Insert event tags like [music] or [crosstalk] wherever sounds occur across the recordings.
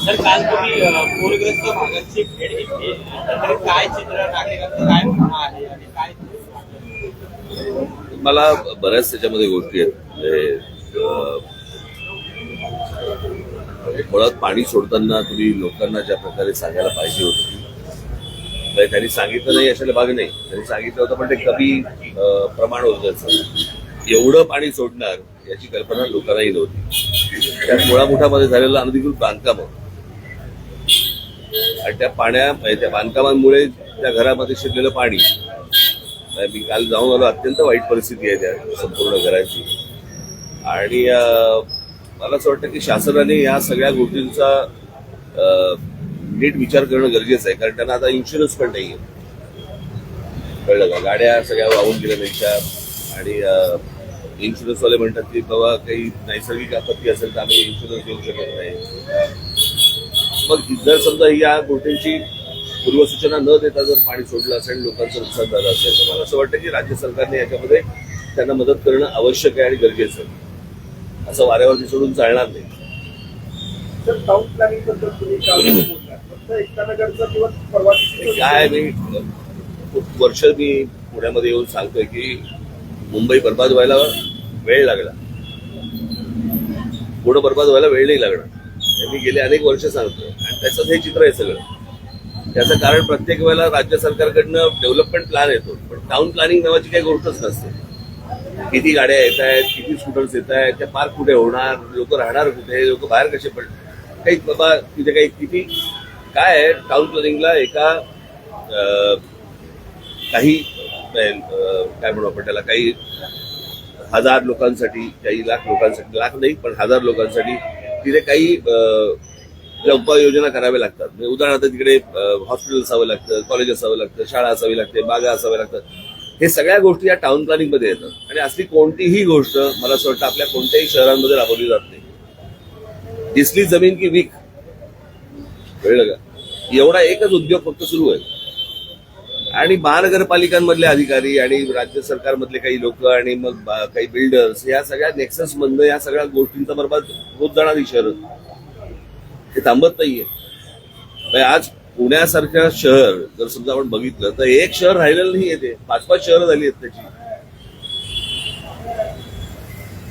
Sir काल तुम्ही पूरग्रस्त भागाची भेट घेतली. काय चित्र नागरिकांचं काय म्हणणं आहे आणि काय मला बऱ्याच त्याच्यामध्ये गोष्टी आहेत. म्हणजे, मुळात म्हणजे पाणी सोडताना तुम्ही लोकांना ज्या प्रकारे सांगायला पाहिजे होतं त्यांनी सांगितलं नाही अशाला भाग नाही. त्यांनी सांगितलं होतं पण ते कमी प्रमाण होतं त्याचं. एवढं पाणी सोडणार याची कल्पना लोकांनाही नव्हती. त्यात मुळामुठामध्ये झालेलं अनधिकृत बांधकाम आणि त्या पाण्या म्हणजे त्या बांधकामांमुळे त्या घरामध्ये शिरलेलं पाणी. मी काल जाऊन आलो अत्यंत वाईट परिस्थिती आहे त्या संपूर्ण घराची. आणि मला असं वाटतं की शासनाने या सगळ्या गोष्टींचा नीट विचार करणं गरजेचं आहे. कारण त्यांना आता इन्शुरन्स पण नाही आहे कळलं का? गाड्या सगळ्या वाहून गेल्या त्यांच्या आणि इन्शुरन्सवाले म्हणतात की बाबा काही नैसर्गिक आपत्ती असेल तर आम्ही इन्शुरन्स देऊ शकत नाही. मग जर समजा या गोष्टींची पूर्वसूचना न देता जर पाणी सोडलं असेल लोकांचं नुकसान झालं असेल तर मला असं वाटतं की राज्य सरकारने याच्यामध्ये त्यांना मदत करणं आवश्यक आहे आणि गरजेचं आहे. असं वाऱ्यावरती सोडून चालणार नाही. काय मी खूप वर्ष मी पुण्यामध्ये येऊन सांगतोय की मुंबई बर्बाद व्हायला वेळ लागला. पुढं बर्बाद व्हायला वेळ नाही लागणार. हे मी गेले अनेक वर्ष सांगतो. आणि त्याचंच हे चित्र आहे सगळं. त्याचं कारण प्रत्येक वेळेला राज्य सरकारकडनं डेव्हलपमेंट प्लॅन येतो. पण टाउन प्लॅनिंग नावाची काही गोष्टच नसते. किती गाड्या येत आहेत किती स्कूटर्स येत आहेत त्या पार्क कुठे होणार लोक राहणार कुठे लोक बाहेर कसे पड काही बाबा तिथे काही किती काय आहे टाउन प्लॅनिंगला एका काही काय म्हणू आपण त्याला काही हजार लोकांसाठी काही लाख लोकांसाठी लाख नाही पण हजार लोकांसाठी तिथे काही ज्या उपाययोजना कराव्या लागतात. म्हणजे उदाहरणार्थ तिकडे हॉस्पिटल असावं लागतं कॉलेज असावं लागतं शाळा असावी लागते बागा असाव्या लागतात. हे सगळ्या गोष्टी या टाउन प्लॅनिंगमध्ये येतात. आणि असली कोणतीही गोष्ट मला असं वाटतं आपल्या कोणत्याही शहरांमध्ये राबवली जात नाही. दिसली जमीन की वीक. कळलं का? एवढा एकच उद्योग फक्त सुरू आहे. आणि महानगरपालिकांमधले अधिकारी आणि राज्य सरकारमधले काही लोक आणि मग काही बिल्डर्स या सगळ्या नेक्सस मधनं या सगळ्या गोष्टींचा बरोबर होत जाणारी शहर हे थांबत नाहीये. म्हणजे आज पुण्यासारखं शहर जर समजा आपण बघितलं तर एक शहर राहिलेलं नाहीये ते. पाच पाच शहरं झाली आहेत त्याची.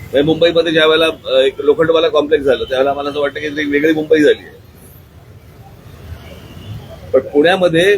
म्हणजे मुंबईमध्ये ज्या वेळेला एक लोखंडवाला कॉम्प्लेक्स झालं त्यावेळेला मला असं वाटतं की वेगळी मुंबई झाली आहे. पण पुण्यामध्ये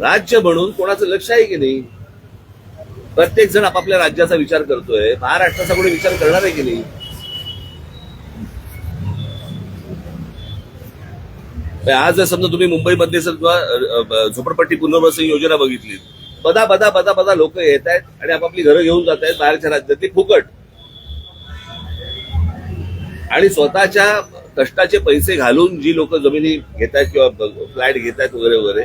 राज्य म्हणून कोणाचं लक्ष आहे की नाही? प्रत्येक जण आपापल्या राज्याचा विचार करतोय. महाराष्ट्राचा कोणी विचार करणार आहे की नाही? आज जर समजा तुम्ही मुंबईमध्ये समजा झोपडपट्टी पुनर्वसन योजना बघितली बदा बदा बदा बदा लोक येत आहेत आणि आपापली घरं घेऊन जात आहेत बाहेरच्या राज्यातली फुकट. आणि स्वतःच्या कष्टाचे पैसे घालून जी लोक जमिनी घेत आहेत किंवा फ्लॅट घेत आहेत वगैरे वगैरे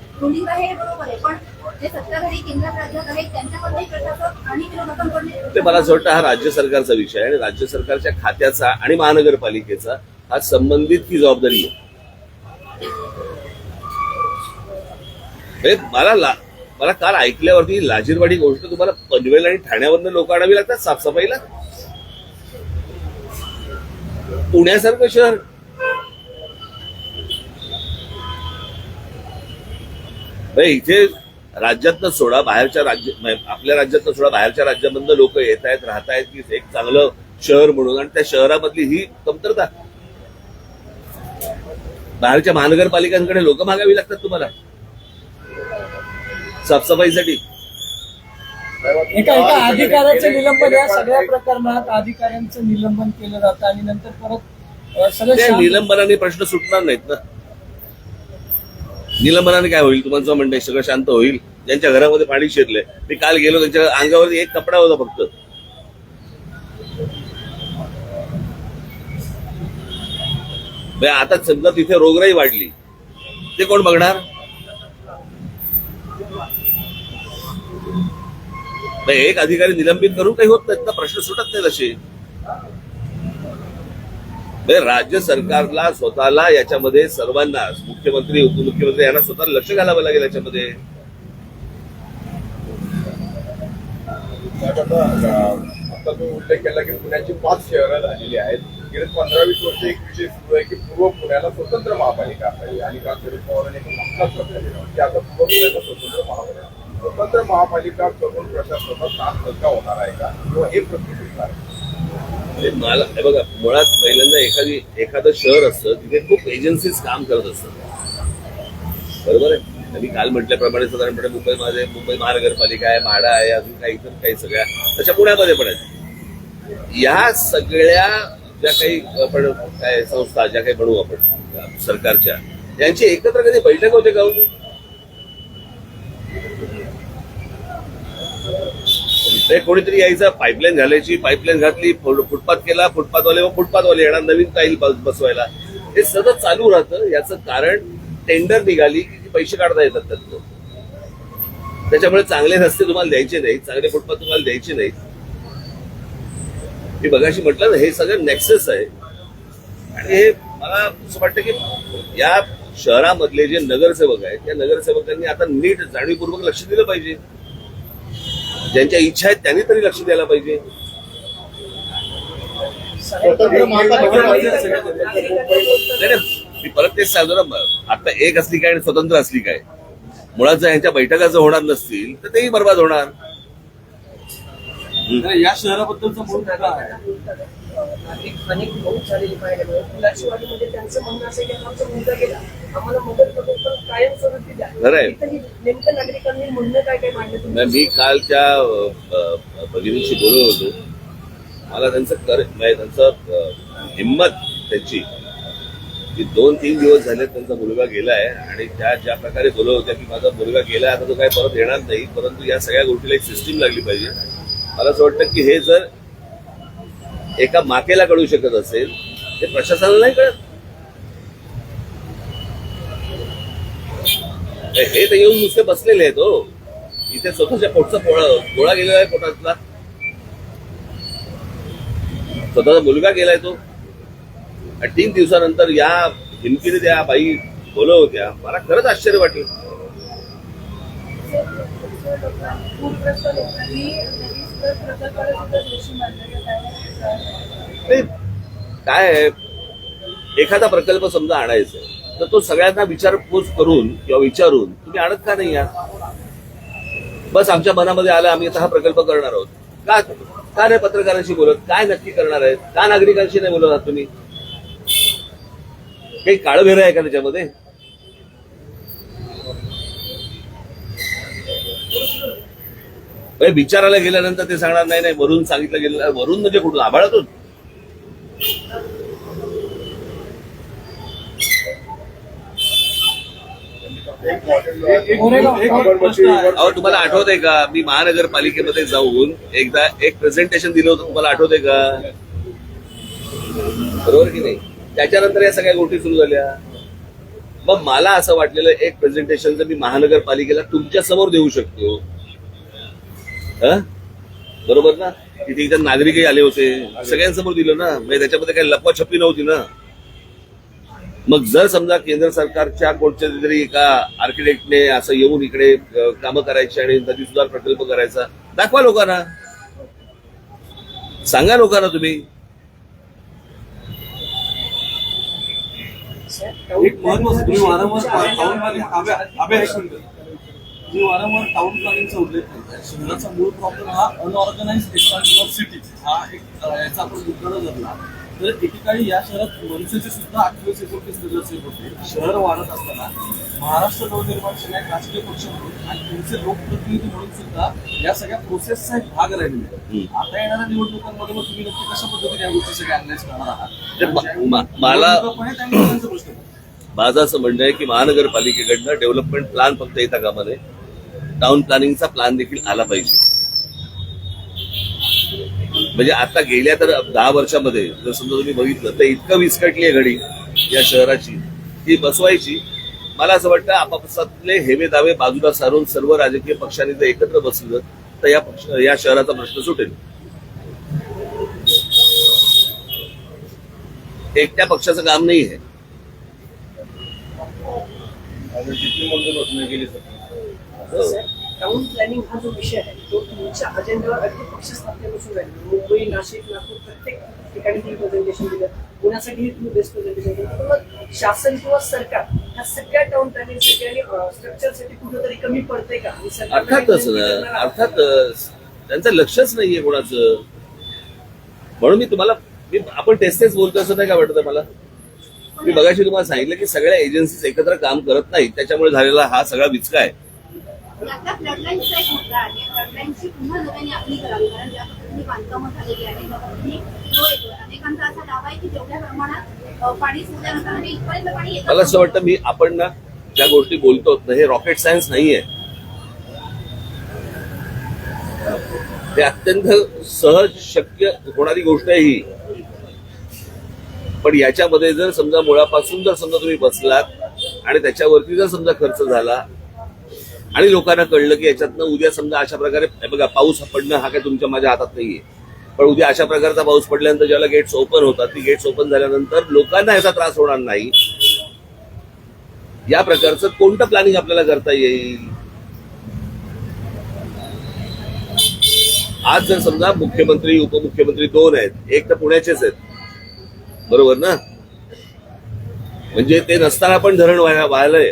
जबाबदारी आहे रुलिंग आहे बरोबर आहे. पण जे सत्ताधारी केंद्रात राज्यात आहेत त्यांच्यामध्येही प्रशासक आणि विरोधकांकडून ते मला असं वाटतं हा राज्य सरकारचा विषय आहे आणि राज्य सरकारच्या खात्याचा आणि महानगरपालिकेचा हा संबंधित ही जबाबदारी आहे. म्हणजे मला मला काल ऐकल्यावरती लाजीरवाडी गोष्ट तुम्हाला पनवेल आणि ठाण्यावरनं लोक आणावी लागतात साफसफाईला? पुण्यासारखं शहर म्हणजे इथे राज्यातनं सोडा बाहेरच्या राज्य आपल्या राज्यातनं सोडा बाहेरच्या राज्यामधनं लोक येत आहेत राहत आहेत की एक चांगलं शहर म्हणून. आणि त्या शहरामधली ही कमतरता. बाहेरच्या महानगरपालिकांकडे लोक मागावी लागतात तुम्हाला. साफसफाईसाठी. एका एका अधिकाऱ्याचं निलंबन या सगळ्या प्रकरणात अधिकाऱ्यांचं निलंबन केलं जातं आणि नंतर परत सगळं निलंबनाने प्रश्न सुटणार नाहीत ना. निलंबनाने काय होईल? तुमचं म्हणणं सगळं शांत होईल. ज्यांच्या घरामध्ये पाणी शिरलंय मी काल गेलो त्यांच्या अंगावर एक कपडा होता फक्त. आता समजा तिथे रोगराई वाढली. ते कोण बघणार? नाही, एक अधिकारी निलंबित करून काही होत नाहीत ना प्रश्न सुटत नाही तसे म्हणजे राज्य सरकारला स्वतःला याच्यामध्ये सर्वांना मुख्यमंत्री उपमुख्यमंत्री यांना स्वतः लक्ष घालावं लागेल याच्यामध्ये. आता तो तुम्ही उल्लेख केला की पुण्याची पाच शहरं झालेली आहेत. गेले पंधरा वीस वर्ष एक विषय सुरू आहे की पूर्व पुण्याला स्वतंत्र महापालिका असावी आणि काल शरद पवारांनी एक महत्वाचं की आता पूर्व पुण्याला स्वतंत्र महापालिका स्वतंत्र महापालिका करून प्रशासनाचा ताण हलका होणार आहे का? किंवा हे प्रश्न सुटणार आहे? म्हणजे मला हे बघा मुळात पहिल्यांदा एखादी एखादं शहर असतं तिथे खूप एजन्सीज काम करत असतात. बरोबर आहे? मी काल म्हटल्याप्रमाणे साधारणपणे माझे मुंबई महानगरपालिका आहे म्हाडा आहे अजून काही इतर काही सगळ्या तशा पुण्यामध्ये पण आहेत. या सगळ्या ज्या काही आपण काय संस्था ज्या काही म्हणू आपण सरकारच्या यांची एकत्र कधी बैठक होते का नाही कोणीतरी यायचं पाईपलाईन घालायची पाईपलाईन घातली फुटपाथ केला फुटपाथवाले व फुटपाथवाले येणार नवीन टाईल बसवायला. हे सतत चालू राहतं. याचं कारण टेंडर निघाली की पैसे काढता येतात त्यातनं. त्याच्यामुळे चांगले रस्ते तुम्हाला द्यायचे नाहीत चांगले फुटपाथ तुम्हाला द्यायचे नाहीत. मी बघाशी म्हटलं ना हे सगळं नेक्सेस आहे. आणि हे मला असं वाटतं की या शहरामधले जे नगरसेवक आहेत त्या नगरसेवकांनी आता नीट जाणीवपूर्वक लक्ष दिलं पाहिजे. ज्यांच्या इच्छा आहेत त्यांनी तरी लक्ष द्यायला पाहिजे. मी परत तेच सांगतो ना आता एक असली काय आणि स्वतंत्र असली काय? मुळात जर यांच्या बैठका जर होणार नसतील तर तेही बर्बाद होणार. या शहराबद्दलचा मूळ मुद्दा आहे? नागरिक अनेक बहुत झालेली पाहायला त्यांचं म्हणणं असं की आमचा मुलगा गेला आम्हाला मदत करतो पण कायमस्वरूपी द्या. खरं आहे. इथं ही नेमकं नागरिकांनी म्हणणं काय काय मांडलं तुम्ही? नाही, मी काल त्या अ, अ, भगिनीशी बोलत होतो. मला त्यांचं कर म्हणजे त्यांचं अ, हिंमत त्यांची की दोन तीन दिवस झाले त्यांचा मुलगा गेलाय आणि त्या ज्या प्रकारे बोलत होत्या की माझा मुलगा गेलाय आता तो काय परत येणार नाही परंतु या सगळ्या गोष्टीला एक सिस्टीम लागली पाहिजे. मला असं वाटतं की हे जर एका माकेला कळू शकत असेल ते प्रशासनाला नाही कळत. हे तर येऊन नुसते बसलेले आहेत हो. इथे स्वतःच्या पोटचा पोळा गोळा गेलेला आहे पोटातला. स्वतःचा मुलगा गेलाय तो. तीन दिवसानंतर या हिमकीने त्या बाई बोलव होत्या. मला खरंच आश्चर्य वाटलं. पूरग्रस्त लोकांनी काय आहे एखादा प्रकल्प समजा आणायचा तर तो सगळ्यांना विचारपूस करून किंवा विचारून तुम्ही आणत का नाही या बस आमच्या मनामध्ये आलं आम्ही आता हा प्रकल्प करणार आहोत. का का नाही पत्रकारांशी बोलत काय नक्की करणार आहेत? का नागरिकांशी नाही बोलत आहात तुम्ही? काही काळभेर आहे का त्याच्यामध्ये? विचारायला गेल्यानंतर ते सांगणार नाही नाही वरून सांगितलं गेलं वरून म्हणजे कुठून? आभाळातून. अहो तुम्हाला आठवतंय का? मी महानगरपालिकेमध्ये जाऊन एकदा एक प्रेझेंटेशन दिलं होतं. तुम्हाला आठवतंय का? बरोबर की नाही? त्याच्यानंतर या सगळ्या गोष्टी सुरू झाल्या. मग मला असं वाटलेलं एक प्रेझेंटेशन जर मी महानगरपालिकेला तुमच्यासमोर देऊ शकतो बरोबर ना? तिथे इथे नागरिकही आले होते. सगळ्यांसमोर दिलं ना? म्हणजे त्याच्यामध्ये काही लपवाछपी नव्हती ना? मग जर समजा केंद्र सरकारच्या कोणत्या तरी एका आर्किटेक्टने असं येऊन इकडे कामं करायची आणि नदी सुधार प्रकल्प करायचा दाखवा लोकांना. सांगा लोकांना तुम्ही. एक महत्वाचं तुम्ही वारंवार तुम्ही वारंवार टाउन प्लॅनिंगचा उल्लेख करताय शहराचा मूळ प्रॉब्लेम हा अनऑर्गनाइज एक्सपान्शन ऑफ सिटीज हा एक याचा आपण मुद्दा धरला. तर एकेकाळी या शहरात मनसेचे सुद्धा अठ्ठावीस एकोणतीस नगरसेवक होते. शहर वाढत असताना महाराष्ट्र नवनिर्माण सेना एक राजकीय पक्ष म्हणून आणि तुमचे लोकप्रतिनिधी म्हणून सुद्धा या सगळ्या प्रोसेसचा एक भाग राहिलेला. आता येणाऱ्या निवडणुकांमध्ये मग तुम्ही नक्की कशा पद्धतीने या गोष्टी सगळ्या अनालाइज करणार मा- आहात मा- मला-. माझं असं म्हणणं आहे की महानगरपालिकेकडनं डेव्हलपमेंट प्लॅन फक्त येता कामा नये टाउन प्लॅनिंगचा प्लॅन देखील आला पाहिजे. म्हणजे आता गेल्या तर दहा वर्षामध्ये जर समजा तुम्ही बघितलं तर इतकं विस्कटली आहे घडी या शहराची. ती बसवायची. मला असं वाटतं आपापसातले हेवे दावे बाजूला सारून सर्व राजकीय पक्षांनी जर एकत्र बसलं तर या पक्ष या शहराचा प्रश्न सुटेल. एकट्या पक्षाचं काम नाही आहे. टाउन प्लॅनिंग हा जो विषय आहे तो तुमच्या अजेंड्यावर अगदी पक्ष स्थापनेपासून राहील. मुंबई नाशिक नागपूर प्रत्येक ठिकाणी तुम्ही प्रेझेंटेशन दिलं. पुण्यासाठी तुम्ही बेस्ट प्रेझेंटेशन दिलं. मग शासन किंवा सरकार ह्या सगळ्या टाउन प्लॅनिंगसाठी आणि स्ट्रक्चरसाठी कुठेतरी कमी पडते का? अर्थातच. अर्थातच त्यांचं लक्षच नाहीये कोणाचं. म्हणून मी तुम्हाला मी आपण टेस्टेच बोलतो असं नाही का वाटतं मला? मी बघाशी तुम्हाला सांगितलं की सगळ्या एजन्सीज एकत्र काम करत नाहीत त्याच्यामुळे झालेला हा सगळा विचका आहे. यातल्या फ्लडलाईनचा एक मुद्दा आहे. फ्लडलाईनची पुन्हा नव्याने आपली करावी कारण ज्या पद्धतीने बांधकामं झालेली आहे त्या पद्धतीने फ्लो येतोय अनेकांचा असा दावा आहे की जेवढ्या प्रमाणात पाणी सोडल्यानंतर म्हणजे इथपर्यंत पाणी येतं. मला असं वाटतं मी आपण ना ज्या गोष्टी बोलतो हे रॉकेट सायन्स नाहीये. ते अत्यंत सहज शक्य होणारी गोष्ट आहे ही. पण याच्यामध्ये जर समजा मुळापासून जर समजा तुम्ही बसलात आणि त्याच्यावरती जर समजा खर्च झाला आणि लोकांना कळलं की याच्यातनं उद्या समजा अशा प्रकारे बघा पाऊस पडणं हा काय तुमच्या माझ्या हातात नाहीये. पण उद्या अशा प्रकारचा पाऊस पडल्यानंतर ज्याला गेट्स ओपन होतात ती गेट्स ओपन झाल्यानंतर लोकांना याचा त्रास होणार नाही. या प्रकारचं कोणतं प्लॅनिंग आपल्याला करता येईल? आज जर समजा मुख्यमंत्री उपमुख्यमंत्री दोन आहेत एक तर पुण्याचेच आहेत. बरोबर ना? म्हणजे ते नसताना पण धरण व्हायला वाहलंय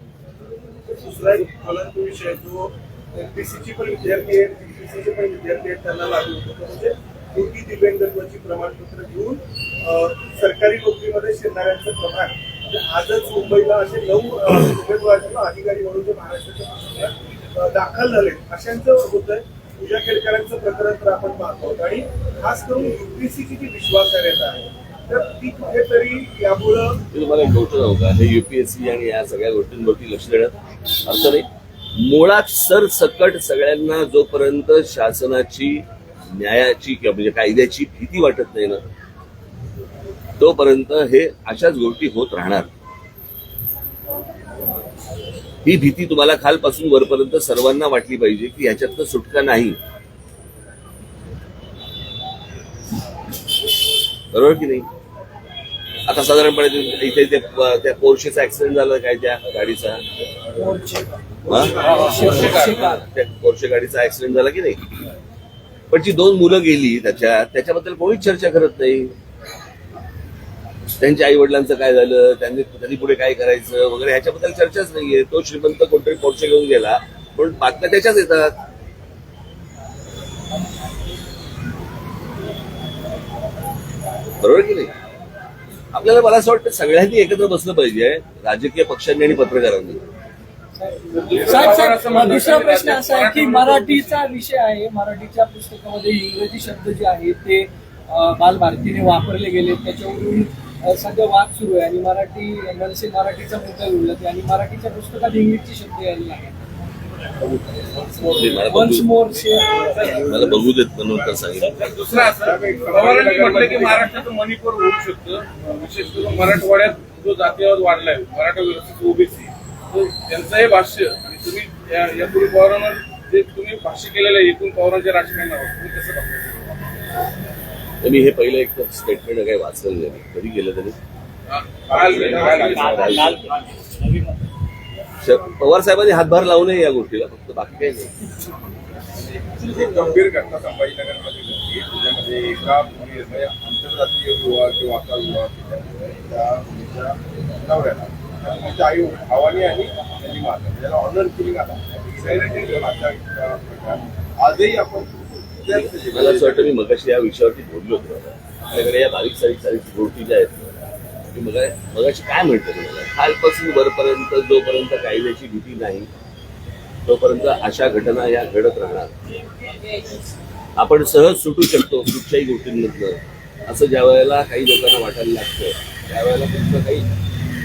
दुसरा एक ज्वलंत विषय जो एमपीसीची पण विद्यार्थी आहेत एमपीसीचे पण विद्यार्थी आहेत त्यांना लागू होतो. म्हणजे मोठी दिव्यांगत्वाची प्रमाणपत्र घेऊन सरकारी नोकरीमध्ये शिरणाऱ्यांचं प्रमाण. म्हणजे आजच मुंबईला असे नऊ अं, उमेदवार अधिकारी म्हणून जे महाराष्ट्राच्या दाखल झाले अशांचं होतंय. पूजा केळकरांचं प्रकरण तर आपण पाहतो. आहोत. आणि खास करून युपीएससीची जी विश्वासार्हता आहे तर ती कुठेतरी यामुळं मला तुम्हाला एक गोष्ट सांगू का? हे युपीएससी आणि या सगळ्या गोष्टींवरती लक्ष देण्यात अर्थ नाही मुळात सरसकट सगळ्यांना जोपर्यंत शासनाची न्यायाची किंवा म्हणजे कायद्याची भीती वाटत नाही ना तोपर्यंत हे अशाच गोष्टी होत राहणार. ही भीती तुम्हाला खालपासून वरपर्यंत सर्वांना वाटली पाहिजे की ह्याच्यातनं सुटका नाही. बरोबर की नाही? आता साधारणपणे इथे त्या पोर्शेचा ऍक्सिडेंट झाला काय त्या गाडीचा? हा? पोर्शे गाडीचा ऍक्सिडेंट झाला की नाही? पण जी दोन मुलं गेली त्याच्यात त्याच्याबद्दल कोणीच चर्चा करत नाही. त्यांच्या आई वडिलांचं काय झालं? त्यांनी त्यांनी पुढे काय करायचं? वगैरे ह्याच्याबद्दल चर्चाच नाहीये. तो श्रीमंत कोणतरी पोर्चे घेऊन गेला. पण बातम्या त्याच्याच येतात. बरोबर की नाही? आपल्याला मला असं वाटतं सगळ्यांनी एकत्र बसलं पाहिजे. राजकीय पक्षांनी आणि पत्रकारांनी. साहेब साहेब दुसरा प्रश्न असा आहे की मराठीचा विषय आहे. मराठीच्या पुस्तकामध्ये इंग्रजी शब्द जे आहेत ते बालभारतीने वापरले गेले त्याच्यावरून सध्या वाद सुरू आहे आणि मराठी मनसे मराठीचा मुद्दा उडलत आणि मराठीच्या पुस्तकात इंग्लिशचे शब्द यायला लागले. मला बघू देत म्हणून तर सांगितलं दुसरं असं पवारांनी म्हटलं की महाराष्ट्राचं मणिपूर होऊ शकतं. विशेष करून मराठवाड्यात जो जातीयवाद वाढलाय मराठा ओबीसी त्यांचं हे भाष्य आणि तुम्ही या- यापूर्वी पवारांवर जे तुम्ही भाष्य केलेलं आहे एकूण पवारांच्या राजकारणावर तुम्ही कसं बघता तर मी हे पहिलं एक स्टेटमेंट काही वाचलं नाही. कधी केलं तरी? काल काल- लाल- लाल- श- पवार साहेबांनी हातभार लावू नये या गोष्टीला फक्त बाकी काही नाही. गंभीर घटना संभाजीनगरमध्ये घडली त्याच्यामध्ये एका मुली आंतरजातीय विवाह किंवा विवाह नवऱ्याला तिच्या आई भावानी आणि त्यांनी मारलं. त्याला ऑनर किलिंग आला आजही आपण म्हणजे मला असं वाटतं मी मगाशी या विषयावरती बोललो होतो. आपल्याकडे या बारीक सारीक सारीक गोष्टी ज्या आहेत मी मगा मगाशी काय म्हणतो तुम्हाला खालपासून वरपर्यंत जोपर्यंत कायद्याची भीती नाही तोपर्यंत अशा घटना या घडत राहणार. आपण सहज सुटू शकतो कुठच्याही गोष्टींमधनं. असं ज्या वेळेला काही लोकांना वाटायला लागतं त्यावेळेला तुमचं काही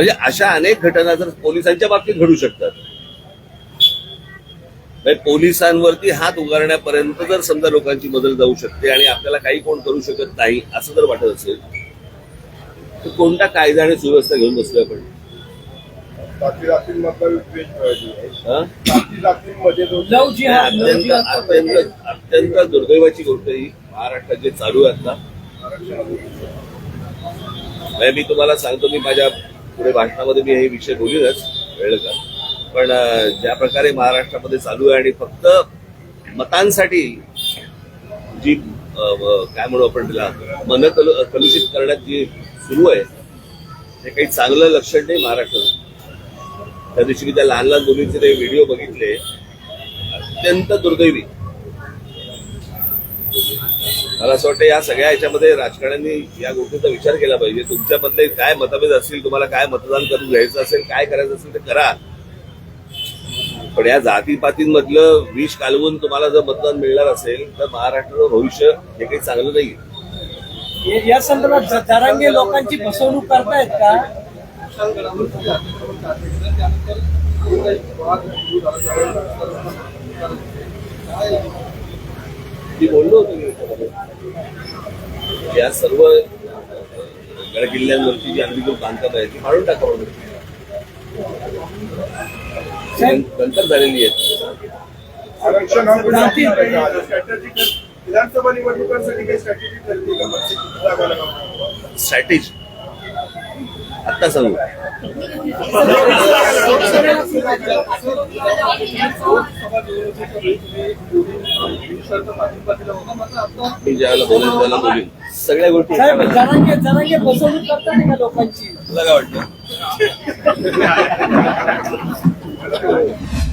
म्हणजे अशा अनेक घटना जर पोलिसांच्या बाबतीत घडू शकतात. म्हणजे पोलिसांवरती हात उगारण्यापर्यंत जर समजा लोकांची मदत जाऊ शकते आणि आपल्याला काही कोण करू शकत नाही असं जर वाटत असेल तर कोणता कायदा आणि सुव्यवस्था घेऊन बसलोय आपण? हं? अत्यंत अत्यंत दुर्दैवाची गोष्ट ही महाराष्ट्रात जे चालू आहे आता. म्हणजे मी तुम्हाला सांगतो मी माझ्या पुढे भाषणामध्ये मी हे विषय बोलूनच वेळ का पण ज्या प्रकारे महाराष्ट्रामध्ये चालू आहे आणि फक्त मतांसाठी जी काय म्हणू आपण त्याला मन कलु- कलुषित करण्यात जी सुरू आहे ते काही चांगलं लक्षण नाही महाराष्ट्राचं. त्या दिवशी मी त्या लहान लहान मुलींचे ते व्हिडिओ बघितले. अत्यंत दुर्दैवी. मला असं वाटतं या सगळ्या ह्याच्यामध्ये राजकारण्यांनी या गोष्टीचा विचार केला पाहिजे. तुमच्यामधले काय मतभेद असतील तुम्हाला काय मतदान करून घ्यायचं असेल काय करायचं असेल ते करा. पण या जातीपातींमधलं विष कालवून तुम्हाला जर मतदान मिळणार असेल तर महाराष्ट्राचं भविष्य हे काही चांगलं नाही या- संदर्भात ज- जरांगे लोकांची फसवणूक करतायत का? मी बोललो होतो मी. या सर्व गड किल्ल्यांवरची जी अनधिकृत बांधकाम आहे ती फाडून टाकावं नंतर झालेली हा विधानसभा निवडणुकांसाठी काही स्ट्रॅटेजी लगावणार? स्ट्रॅटेजी आत्ता सांगू मी ज्यावेळेला बोलेन त्याला बोलीन. सगळ्या गोष्टी साहेब जरांगे जरांगे फसवणूक करतात का लोकांची? तुला काय वाटतं? [laughs]